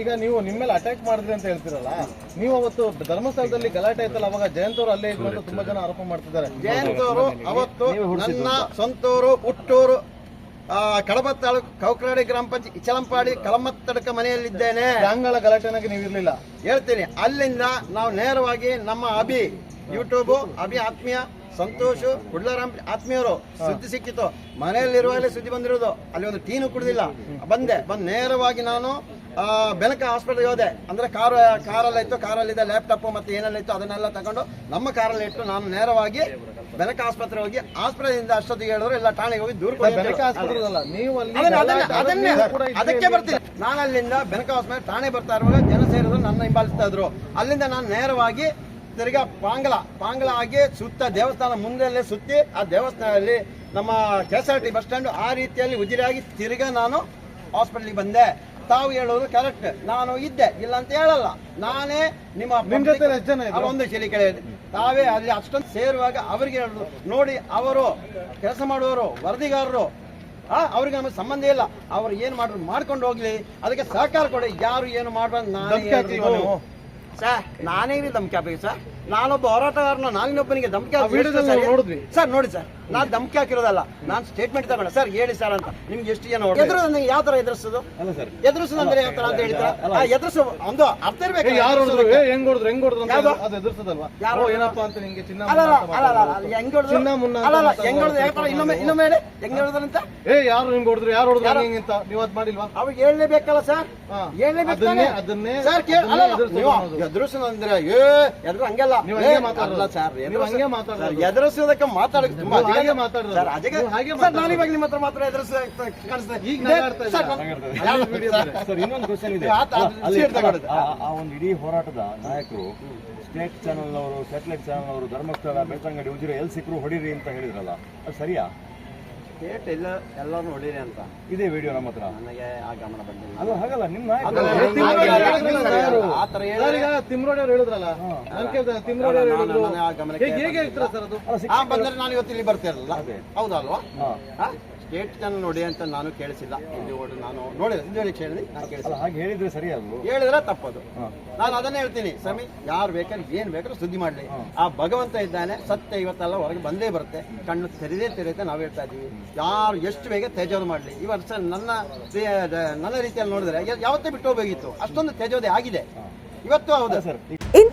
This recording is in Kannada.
ಈಗ ನೀವು ನಿಮ್ಮ ಮೇಲೆ ಅಟ್ಯಾಕ್ ಮಾಡಿದ್ರಿ ಅಂತ ಹೇಳ್ತಿರಲ್ಲ ನೀವು ಅವತ್ತು ಧರ್ಮಸ್ಥಳದಲ್ಲಿ ಗಲಾಟೆ ಆಯ್ತಲ್ಲ ಅವಾಗ ಜಯಂತ್ ಅವರು ಅಲ್ಲೇ ಇದ್ರು ಅಂತ ತುಂಬಾ ಜನ ಆರೋಪ ಮಾಡ್ತಿದ್ದಾರೆ. ಜಯಂತ್ ಅವರು ಅವತ್ತು ನನ್ನ ಸ್ವಂತೂರು ಹುಟ್ಟೂರು ಕಡಬ ತಾಲೂಕು ಕೌಕರಾಡಿ ಗ್ರಾಮ ಪಂಚಾಯತ್ ಇಚಲಂಪಾಡಿ ಕಲಮತ್ತಡಕ ಮನೆಯಲ್ಲಿದ್ದೇನೆ. ಅಂಗಳ ಗಲಾಟೆನಾಗಿ ನೀವು ಇರಲಿಲ್ಲ. ಹೇಳ್ತೀನಿ ಅಲ್ಲಿಂದ ನಾವು ನೇರವಾಗಿ ನಮ್ಮ ಅಭಿ ಯೂಟ್ಯೂಬ್ ಅಭಿ ಆತ್ಮೀಯ ಸಂತೋಷ್ ಕುಡ್ಲರಾಮ್ ಆತ್ಮೀಯರು ಸುದ್ದಿ ಸಿಕ್ಕಿತ್ತು. ಮನೆಯಲ್ಲಿರುವಾಗಲೇ ಸುದ್ದಿ ಬಂದಿರೋದು. ಅಲ್ಲಿ ಒಂದು ಟೀನು ಕುಡಿದಿಲ್ಲ. ಬಂದೆ ಬಂದು ನೇರವಾಗಿ ನಾನು ಆ, ಬೆನಕ ಹಾಸ್ಪಿಟಲ್ ಹೋದೆ. ಅಂದ್ರೆ ಕಾರ್ ಕಾರಲ್ಲಿ ಇತ್ತು ಕಾರಲ್ಲಿದ್ದ ಲ್ಯಾಪ್ಟಾಪ್ ಮತ್ತೆ ಏನೆಲ್ಲ ಇತ್ತು ಅದನ್ನೆಲ್ಲ ತಗೊಂಡು ನಮ್ಮ ಕಾರಲ್ಲಿ ಇಟ್ಟು ನಾನು ನೇರವಾಗಿ ಬೆನಕ ಆಸ್ಪತ್ರೆ ಹೋಗಿ ಆಸ್ಪತ್ರೆಯಿಂದ ಅಷ್ಟೊತ್ತಿಗೆ ಹೇಳಿದ್ರು ಇಲ್ಲ ಠಾಣೆಗೆ ಹೋಗಿ ದೂರ ಅದಕ್ಕೆ ಬರ್ತೀನಿ. ನಾನು ಅಲ್ಲಿಂದ ಬೆನಕ ಆಸ್ಪತ್ರೆ ಠಾಣೆ ಬರ್ತಾ ಇರುವಾಗ ಜನ ಸೇರಿದ್ರು ನನ್ನ ಹಿಂಬಾಲಿಸ್ತಾ ಇದ್ರು. ಅಲ್ಲಿಂದ ನಾನು ನೇರವಾಗಿ ತಿರ್ಗಾ ಪಾಂಗಲ ಪಾಂಗಲ ಆಗಿ ಸುತ್ತ ದೇವಸ್ಥಾನ ಮುಂದೆಲ್ಲೇ ಸುತ್ತಿ ಆ ದೇವಸ್ಥಾನದಲ್ಲಿ ನಮ್ಮ K S R T bus stand ಆ ರೀತಿಯಲ್ಲಿ ಉಜಿರಾಗಿ ತಿರ್ಗಾ ನಾನು ಹಾಸ್ಪಿಟ್ಲಿಗೆ ಬಂದೆ. ತಾವು ಹೇಳೋದು ಕರೆಕ್ಟ್ ನಾನು ಇದ್ದೆ ಇಲ್ಲ ಅಂತ ಹೇಳಲ್ಲ. ನಾನೇ ನಿಮ್ಮ ಒಂದು ಕೇಳಿದೆ ತಾವೇ ಅಲ್ಲಿ ಅಷ್ಟೊಂದು ಸೇರುವಾಗ ಅವರಿಗೆ ಹೇಳುದು ನೋಡಿ ಅವರು ಕೆಲಸ ಮಾಡುವವರು ವರದಿಗಾರರು ಆ ಅವ್ರಿಗೆ ನಮಗೆ ಸಂಬಂಧ ಇಲ್ಲ. ಅವ್ರು ಏನ್ ಮಾಡ್ರು ಮಾಡ್ಕೊಂಡು ಹೋಗ್ಲಿ. ಅದಕ್ಕೆ ಸಹಕಾರ ಕೊಡಿ. ಯಾರು ಏನು ಮಾಡ್ಬಾರ್ದು ನಾನೇ ನಾನೇ ಧಮ್ಕಿ ಹಾಕಬೇಕು ಸರ್? ನಾನೊಬ್ಬ ಹೋರಾಟಗಾರನ ನಾನಿನೊಬ್ಬನಿಗೆ ಧಮಕಿ ನೋಡಿದ್ವಿ. ಸರ್ ನೋಡಿ ಸರ್ ನಾನು ಧಮಕಿ ಹಾಕಿರೋದಲ್ಲ ನಾನು ಸ್ಟೇಟ್ಮೆಂಟ್ ತಗೊಂಡ ಸರ್ ಹೇಳಿ ಸರ್ ಅಂತ. ನಿಮ್ಗೆ ಎಷ್ಟು ಜನ ಎದುರು ನನಗೆ ಯಾವ ತರ ಎದುರಿಸೋದು? ಎದುರಿಸೋದು ಅಂದ್ರೆ ಯಾವ ತರ ಅಂತ ಆ ಎದುರಿಸೋ ಒಂದು ಅರ್ಥ ಇರ್ಬೇಕು. ಯಾರು ಹೊಡೆದ್ರು? ಹೆಂಗ್ ಹೊಡೆದ್ರು? ಹೆಂಗ್ ಹೊಡೆದ್ರು ಅಂತ ಅದು ಎದ್ರಿಸ್ತದಲ್ವಾ ಯಾರು? ಓ, ಏನಪ್ಪಾ ಅಂತ ನಿಂಗೆ ಚಿನ್ನ ಅಲ್ಲ ಅಲ್ಲ ಅಲ್ಲ ಅಲ್ಲ ಹೆಂಗ್ ಹೊಡೆದ್ರು? ಚಿನ್ನ ಮುನ್ನ ಅಲ್ಲ ಅಲ್ಲ ಹೆಂಗ್ ಹೊಡೆದ್ರು? ಯಾವ ತರ ಇನ್ನೊಮ್ಮೆ ಇನ್ನೊಮ್ಮೆ ಹೇಳಿ. ಹೆಂಗ್ ಅಂತ? ಏ ಯಾರು ನಿಮ್ಗೆ ಹೊಡೆದ್ರು? ಯಾರು ಹೊಡೆದ್ರು? ಹಿಂಗಂತ ಹೆಂಗೆ ಅಂತ? ನೀವು ಅದ್ ಮಾಡಿಲ್ವಾ? ಅವ್ರಿಗೆ ಹೇಳಲೇಬೇಕಲ್ಲ ಸರ್. ಹಾ. ಹೇಳಲೇಬೇಕು ಅದನ್ನೇ- ಅದನ್ನೇ- ಸರ್ ಕೇಳ ಅದನ್ನೇ ಎದುರಿಸೋದು ಅಂದ್ರೆ ಏ ಎದುರು ಹಂಗೆಲ್ಲ ನೀವು ಹಂಗೆ ಏ, ಸರ್ ನೀವು ಹಂಗೆ ಮಾತಾಡೋದು. ಸರ್, ಎದುರಿಸೋದಕ್ಕೆ ಮಾತಾಡೋದು ತುಂಬಾ ಹಾಗೆ. ಸರ್ ಅದಕ್ಕೆ ಸರ್ ನಾನು ಇವಾಗ ನಿಮ್ಮ ಹತ್ರ ಮಾತ್ರ ಎದುರಿಸ ಈಗ ಸರ್, ಇನ್ನೊಂದು ಕ್ವಶನ್ ಇದೆ. ಆ ಒಂದು ಇಡೀ ಹೋರಾಟದ ನಾಯಕರು ಸ್ಟೇಟ್ ಚಾನೆಲ್ ಅವರು ಸ್ಯಾಟಲೈಟ್ ಚಾನೆಲ್ ಅವರು ಧರ್ಮಸ್ಥಳ ಬೆಳ್ತಂಗಡಿ ಉಜಿರೆ ಎಲ್ಲಿ ಸಿಕ್ಕರು ಹೊಡಿರಿ ಅಂತ ಹೇಳಿದ್ರಲ್ಲ. ಅದು ಸರಿಯಾ? ಸ್ಟೇಟ್ ಎಲ್ಲ ಎಲ್ಲರೂ ಹೊಡೀರಿ ಅಂತ. ಇದೇ ವಿಡಿಯೋ ನಮ್ಮ ಹತ್ರ. ನನಗೆ ಆ ಗಮನ ಬಂದಿಲ್ಲ. ಅದು ಹಾಗಲ್ಲ ನಿಮ್ಮ ಆ ತರ ಹೇಳಿದ್ರೆ- ತಿಮ್ರೋಡಿ ಅವ್ರು ಹೇಳಿದ್ರಲ್ಲ? ನಾನು ಕೇಳ್ದೆ, ತಿಮ್ರೋಡಿ ಅವ್ರು ನಾನು- ಹೇಳಿದ್ರು. ಆ ಗಮನಕ್ಕೆ ಹೇಗೆ ಸರ್ ಅದು? ಆ ಬಂದ್ರೆ ನಾನು ಇವತ್ತು ಇಲ್ಲಿ ಬರ್ತಾ ಇರಲ್ಲ. ಹೌದಲ್ವಾ? ಹಾ. ಜನ ನೋಡಿ ಅಂತ ನಾನು ಕೇಳಿಸಿಲ್ಲ. ಇಲ್ಲಿ ಓಡಿ ನಾನು ನೋಡಿದೆ. ಹೇಳಿ ಹೇಳಿದೆ ನಾನು ಕೇಳಿಸಿಲ್ಲ. ಹಾಗೆ ಹೇಳಿದ್ರೆ ಸರಿ ಹೇಳಿದ್ರೆ ತಪ್ಪದು. ನಾನು ಅದನ್ನೇ ಹೇಳ್ತೀನಿ ಸ್ವಾಮಿ ಯಾರು ಬೇಕಾದ್ರೆ ಏನ್ ಬೇಕಾದ್ರೂ ಸುದ್ದಿ ಮಾಡಲಿ. ಆ ಭಗವಂತ ಇದ್ದಾನೆ ಸತ್ಯ ಇವತ್ತೆಲ್ಲ ಹೊರಗೆ ಬಂದೇ ಬರುತ್ತೆ. ಕಣ್ಣು ತೆರೆದೇ ತೆರೆಯುತ್ತೆ ನಾವು ಹೇಳ್ತಾ ಇದ್ದೀವಿ. ಯಾರು ಎಷ್ಟು ಬೇಗ ತೇಜೋದು ಮಾಡಲಿ. ಈ ವರ್ಷ ನನ್ನ ನನ್ನ ರೀತಿಯಲ್ಲಿ ನೋಡಿದ್ರೆ ಯಾವತ್ತೇ ಬಿಟ್ಟು ಹೋಗಿತ್ತು ಅಷ್ಟೊಂದು ತೇಜೋದೆ ಆಗಿದೆ. ಇವತ್ತು ಹೌದಾ. ಸರ್